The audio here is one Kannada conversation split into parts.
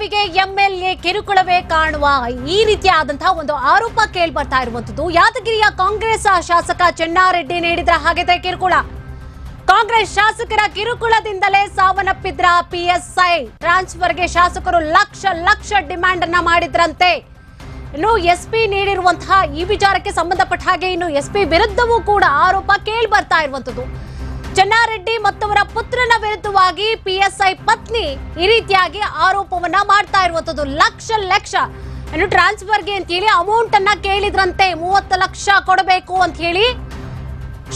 ಸಾವಿಗೆ ಎಂಎಲ್ಎ ಕಿರುಕುಳವೇ ಕಾಣುವ ಈ ರೀತಿಯಾದಂತಹ ಒಂದು ಆರೋಪ ಕೇಳಿ ಬರ್ತಾ ಇರುವಂತದ್ದು ಯಾದಗಿರಿಯ ಕಾಂಗ್ರೆಸ್ ಶಾಸಕ ಚೆನ್ನಾರೆಡ್ಡಿ ನೀಡಿದ್ರ ಹಾಗಿದೆ ಕಿರುಕುಳ. ಕಾಂಗ್ರೆಸ್ ಶಾಸಕರ ಕಿರುಕುಳದಿಂದಲೇ ಸಾವನ್ನಪ್ಪಿದ್ರ ಪಿಎಸ್ಐ ಟ್ರಾನ್ಸ್ಫರ್ಗೆ ಶಾಸಕರು ಲಕ್ಷ ಲಕ್ಷ ಡಿಮ್ಯಾಂಡ್ ಅನ್ನ ಮಾಡಿದ್ರಂತೆ. ಇನ್ನು ಎಸ್ಪಿ ನೀಡಿರುವಂತಹ ಈ ವಿಚಾರಕ್ಕೆ ಸಂಬಂಧಪಟ್ಟ ಹಾಗೆ ಇನ್ನು ಎಸ್ಪಿ ವಿರುದ್ಧವೂ ಕೂಡ ಆರೋಪ ಕೇಳಿ ಬರ್ತಾ ಇರುವಂತದ್ದು ಚೆನ್ನಾರೆಡ್ಡಿ ಮತ್ತವರ ಪುತ್ರನ ವಿರುದ್ಧವಾಗಿ ಪಿಎಸ್ಐ ಪತ್ನಿ ಈ ರೀತಿಯಾಗಿ ಆರೋಪವನ್ನ ಮಾಡ್ತಾ ಇರುವಂತದ್ದು. ಲಕ್ಷ ಲಕ್ಷ. ಏನು ಟ್ರಾನ್ಸ್ಫರ್ಗೆ ಅಂತ ಹೇಳಿ ಅಮೌಂಟ್ ಅನ್ನ ಕೇಳಿದ್ರಂತೆ. ಮೂವತ್ತು ಲಕ್ಷ ಕೊಡಬೇಕು ಅಂತ ಹೇಳಿ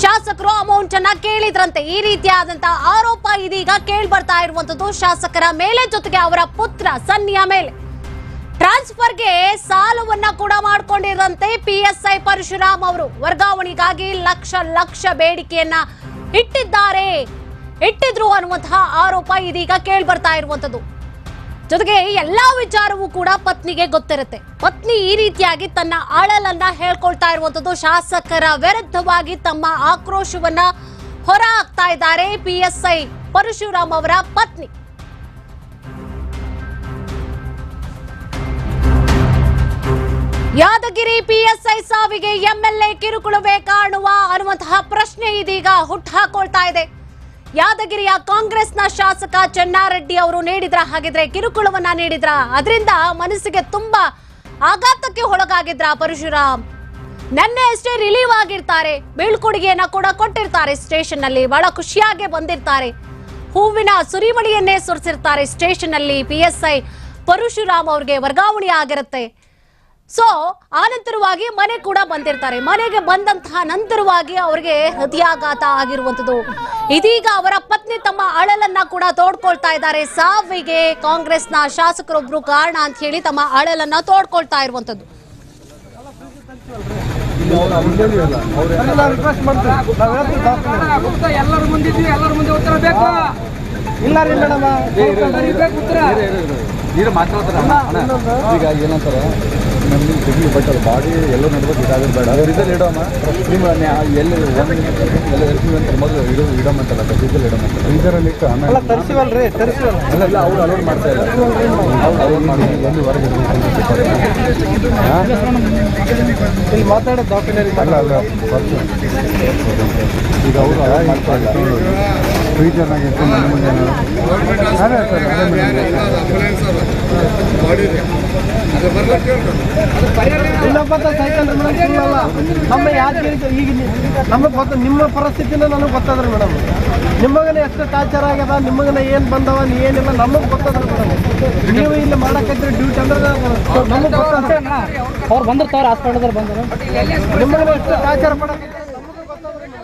ಶಾಸಕರು ಅಮೌಂಟ್ ಅನ್ನ ಕೇಳಿದ್ರಂತೆ. ಈ ರೀತಿಯಾದಂತಹ ಆರೋಪ ಇದೀಗ ಕೇಳಿ ಬರ್ತಾ ಇರುವಂತದ್ದು ಶಾಸಕರ ಮೇಲೆ ಜೊತೆಗೆ ಅವರ ಪುತ್ರ ಸನ್ನಿಯ ಮೇಲೆ. ಟ್ರಾನ್ಸ್ಫರ್ಗೆ ಸಾಲವನ್ನ ಕೂಡ ಮಾಡ್ಕೊಂಡಿರಂತೆ ಪಿಎಸ್ಐ ಪರಶುರಾಮ್ ಅವರು. ವರ್ಗಾವಣೆಗಾಗಿ ಲಕ್ಷ ಲಕ್ಷ ಬೇಡಿಕೆಯನ್ನ ಇಟ್ಟಿದ್ದಾರೆ. ಇಟ್ಟಿದ್ರು ಅನ್ನುವಂತಹ ಆರೋಪ ಇದೀಗ ಕೇಳಿ ಬರ್ತಾ ಇರುವಂತದ್ದು ಜೊತೆಗೆ ಎಲ್ಲಾ ವಿಚಾರವೂ ಕೂಡ ಪತ್ನಿಗೆ ಗೊತ್ತಿರುತ್ತೆ. ಪತ್ನಿ ಈ ರೀತಿಯಾಗಿ ತನ್ನ ಅಳಲನ್ನ ಹೇಳ್ಕೊಳ್ತಾ ಇರುವಂತದ್ದು ಶಾಸಕರ ವಿರುದ್ಧವಾಗಿ ತಮ್ಮ ಆಕ್ರೋಶವನ್ನ ಹೊರ ಹಾಕ್ತಾ ಇದ್ದಾರೆ ಪಿ ಎಸ್ ಐ ಪರಶುರಾಮ್ ಅವರ ಪತ್ನಿ. ಯಾದಗಿರಿ ಪಿಎಸ್ಐ ಸಾವಿಗೆ ಎಂಎಲ್ಎ ಕಿರುಕುಳವೇ ಕಾಣುವ ಅನ್ನುವಂತಹ ಪ್ರಶ್ನೆ ಇದೀಗ ಹುಟ್ಟುಹಾಕೊಳ್ತಾ ಇದೆ. ಯಾದಗಿರಿಯ ಕಾಂಗ್ರೆಸ್ನ ಶಾಸಕ ಚೆನ್ನಾರೆಡ್ಡಿ ಅವರು ನೀಡಿದ್ರ ಹಾಗಿದ್ರೆ ಕಿರುಕುಳವನ್ನ ನೀಡಿದ್ರ. ಅದರಿಂದ ಮನಸ್ಸಿಗೆ ತುಂಬಾ ಆಘಾತಕ್ಕೆ ಒಳಗಾಗಿದ್ರ ಪರಶುರಾಮ್. ನೆನ್ನೆ ಅಷ್ಟೇ ರಿಲೀವ್ ಆಗಿರ್ತಾರೆ, ಬೀಳ್ಕೊಡುಗೆಯನ್ನ ಕೂಡ ಕೊಟ್ಟಿರ್ತಾರೆ ಸ್ಟೇಷನ್ನಲ್ಲಿ ಬಹಳ ಖುಷಿಯಾಗಿ ಬಂದಿರ್ತಾರೆ. ಹೂವಿನ ಸುರಿಮಳಿಯನ್ನೇ ಸುರಿಸಿರ್ತಾರೆ ಸ್ಟೇಷನ್ ಅಲ್ಲಿ ಪಿಎಸ್ಐ ಪರಶುರಾಮ್ ಅವ್ರಿಗೆ ವರ್ಗಾವಣೆ ಆಗಿರುತ್ತೆ. ಸೊ ಆನಂತರವಾಗಿ ಮನೆ ಕೂಡ ಬಂದಿರ್ತಾರೆ. ಮನೆಗೆ ಬಂದಂತಹ ನಂತರವಾಗಿ ಅವರಿಗೆ ಹೃದಯಾಘಾತ ಆಗಿರುವಂತದ್ದು ಇದೀಗ ಅವರ ಪತ್ನಿ ತಮ್ಮ ಅಳಲನ್ನ ಕೂಡ ತೋಡ್ಕೊಳ್ತಾ ಇದ್ದಾರೆ. ಸಾವಿಗೆ ಕಾಂಗ್ರೆಸ್ನ ಶಾಸಕರೊಬ್ರು ಕಾರಣ ಅಂತ ಹೇಳಿ ತಮ್ಮ ಅಳಲನ್ನ ತೋಡ್ಕೊಳ್ತಾ ಇರುವಂತದ್ದು ಈಗ ಏನಂತಾರೆ? ನಮ್ಗೆ ಸಿಗ್ಲಿ ಬಟ್ ಅದು ಬಾಡಿ ಎಲ್ಲೋ ನಡ್ಬೇಕು ಇದಾಗೋದು ಬೇಡ. ಫ್ರಿಜಲ್ಲಿ ಇಡೋಮ? ನಿಮ್ಮ ಎಲ್ಲಿ ಒಂದು ಎಲ್ಲ ಇರ್ತೀವಿ ಅಂತ ಮೊದಲು ಇಡೋ ಇಡೋಮಂತಲ್ಲ ಫ್ರಿಜಲ್ಲಿ ಫ್ರೀಜರಲ್ಲಿ ಇಟ್ಟು ಆಮೇಲೆ ತರಿಸಿವಲ್ರಿ ತರಿಸಿವಲ್ಲ ಅಲ್ಲ ಇಲ್ಲ ಅವ್ರು ಅಲೋಡ್ ಮಾಡ್ತಾ ಇಲ್ಲ. ಅವ್ರು ಅಲೋಡ್ ಮಾಡಿ ಎಲ್ಲಿ ಹೊರಗೆ ಇಲ್ಲಿ ಮಾತಾಡೋದು ಡಾಕ್ಟರ್ ಅಲ್ಲ ಅಲ್ಲ ಬರ್ತು. ಈಗ ಅವರು ಅಲೋಡ್ ಮಾಡ್ತಾ ಇಲ್ಲ. ಫ್ರೀಜರ್ನಾಗ ಇಟ್ಟು ಮನೆ ಮುಂದೆ ಅದೇ ಸರ್ ಅದೇ ಮೇಡಮ್ ಇನ್ನೊಬ್ಬ ಸೈಕಲ್ ಮೇಡಮ್ ನಮ್ಮ ಯಾಕೆ ಈಗ ನಮಗೆ ಗೊತ್ತ ನಿಮ್ಮ ಪರಿಸ್ಥಿತಿನ ನನಗೆ ಗೊತ್ತದ್ರಿ ಮೇಡಮ್. ನಿಮಗನ ಎಷ್ಟು ಟಾರ್ಚರ್ ಆಗ್ಯದ ನಿಮಗನ ಏನು ಬಂದವ ಏನಿಲ್ಲ ನಮಗೆ ಗೊತ್ತದ್ರಿ ಮೇಡಮ್. ನೀವು ಇಲ್ಲಿ ಮಾಡಕತ್ರಿ ಡ್ಯೂಟಿ ಅಂದ್ರೆ ನಮಗೆ ಗೊತ್ತದ ಅವ್ರು ಬಂದಿರ್ತಾವ್ರ ಹಾಸ್ಪಿಟಲ್ ಬಂದ್ರೆ ನಿಮಗನ ಎಷ್ಟು ಟಾರ್ಚರ್ ಮಾಡಕತ್ರಿ